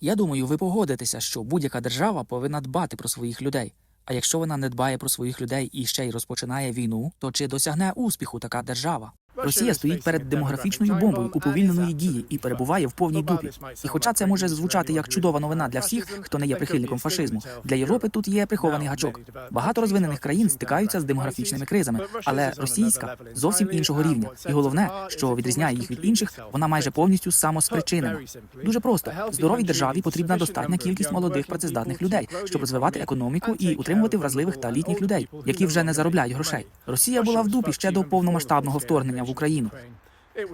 Я думаю, ви погодитеся, що будь-яка держава повинна дбати про своїх людей. А якщо вона не дбає про своїх людей і ще й розпочинає війну, то чи досягне успіху така держава? Росія стоїть перед демографічною бомбою уповільненої дії і перебуває в повній дупі. І хоча це може звучати як чудова новина для всіх, хто не є прихильником фашизму, для Європи тут є прихований гачок. Багато розвинених країн стикаються з демографічними кризами, але російська зовсім іншого рівня. І головне, що відрізняє їх від інших, вона майже повністю самоспричинена. Дуже просто здоровій державі потрібна достатня кількість молодих працездатних людей, щоб розвивати економіку і утримувати вразливих та літніх людей, які вже не заробляють грошей. Росія була в дупі ще до повномасштабного вторгнення в Україну.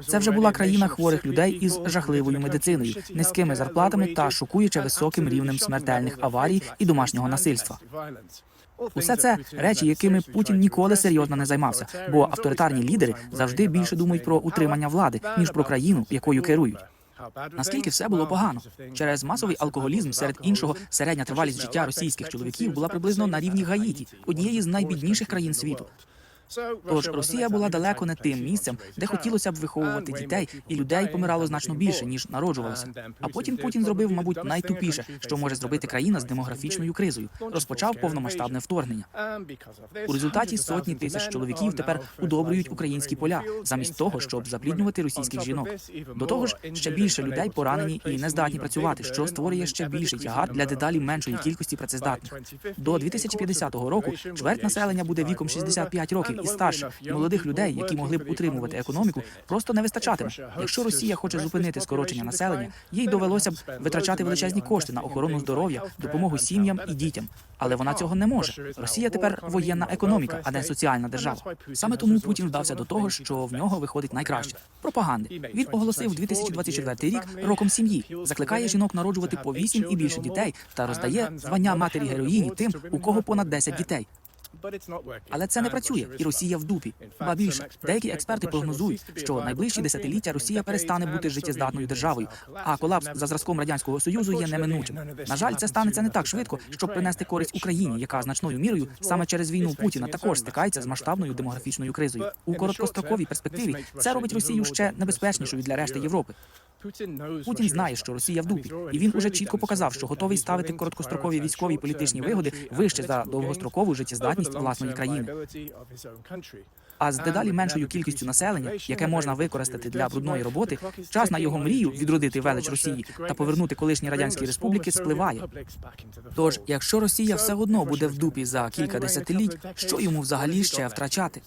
Це вже була країна хворих людей із жахливою медициною, низькими зарплатами та шокуюче високим рівнем смертельних аварій і домашнього насильства. Усе це речі, якими Путін ніколи серйозно не займався, бо авторитарні лідери завжди більше думають про утримання влади ніж про країну, якою керують. Наскільки все було погано через масовий алкоголізм, серед іншого, середня тривалість життя російських чоловіків була приблизно на рівні Гаїті, однієї з найбідніших країн світу. Тож Росія була далеко не тим місцем, де хотілося б виховувати дітей, і людей помирало значно більше ніж народжувалося. А потім Путін зробив, мабуть, найтупіше, що може зробити країна з демографічною кризою. Розпочав повномасштабне вторгнення. У результаті сотні тисяч чоловіків тепер удобрюють українські поля, замість того, щоб запліднювати російських жінок. До того ж, ще більше людей поранені і не здатні працювати, що створює ще більший тягар для дедалі меншої кількості працездатних. До 2050 року чверть населення буде віком 65 років і. І молодих людей, які могли б утримувати економіку, просто не вистачатиме. Якщо Росія хоче зупинити скорочення населення, їй довелося б витрачати величезні кошти на охорону здоров'я, допомогу сім'ям і дітям. Але вона цього не може. Росія тепер воєнна економіка, а не соціальна держава. Саме тому Путін вдався до того, що в нього виходить найкраще пропаганди. Він оголосив 2024 рік роком сім'ї, закликає жінок народжувати по 8 і більше дітей та роздає звання матері героїні тим, у кого понад 10 дітей. Але це не працює, і Росія в дупі. Ба більше деякі експерти прогнозують, що найближчі десятиліття Росія перестане бути життєздатною державою, а колапс за зразком радянського союзу є неминучим. На жаль, це станеться не так швидко, щоб принести користь Україні, яка значною мірою саме через війну Путіна також стикається з масштабною демографічною кризою. У короткостроковій перспективі це робить Росію ще небезпечнішою для решти Європи. Путін знає, що Росія в дупі, і він уже чітко показав, що готовий ставити короткострокові військові і політичні вигоди вище за довгострокову життєздатність власної країни. А з дедалі меншою кількістю населення, яке можна використати для брудної роботи, час на його мрію відродити велич Росії та повернути колишні радянські республіки спливає. Тож, якщо Росія все одно буде в дупі за кілька десятиліть, що йому взагалі ще втрачати?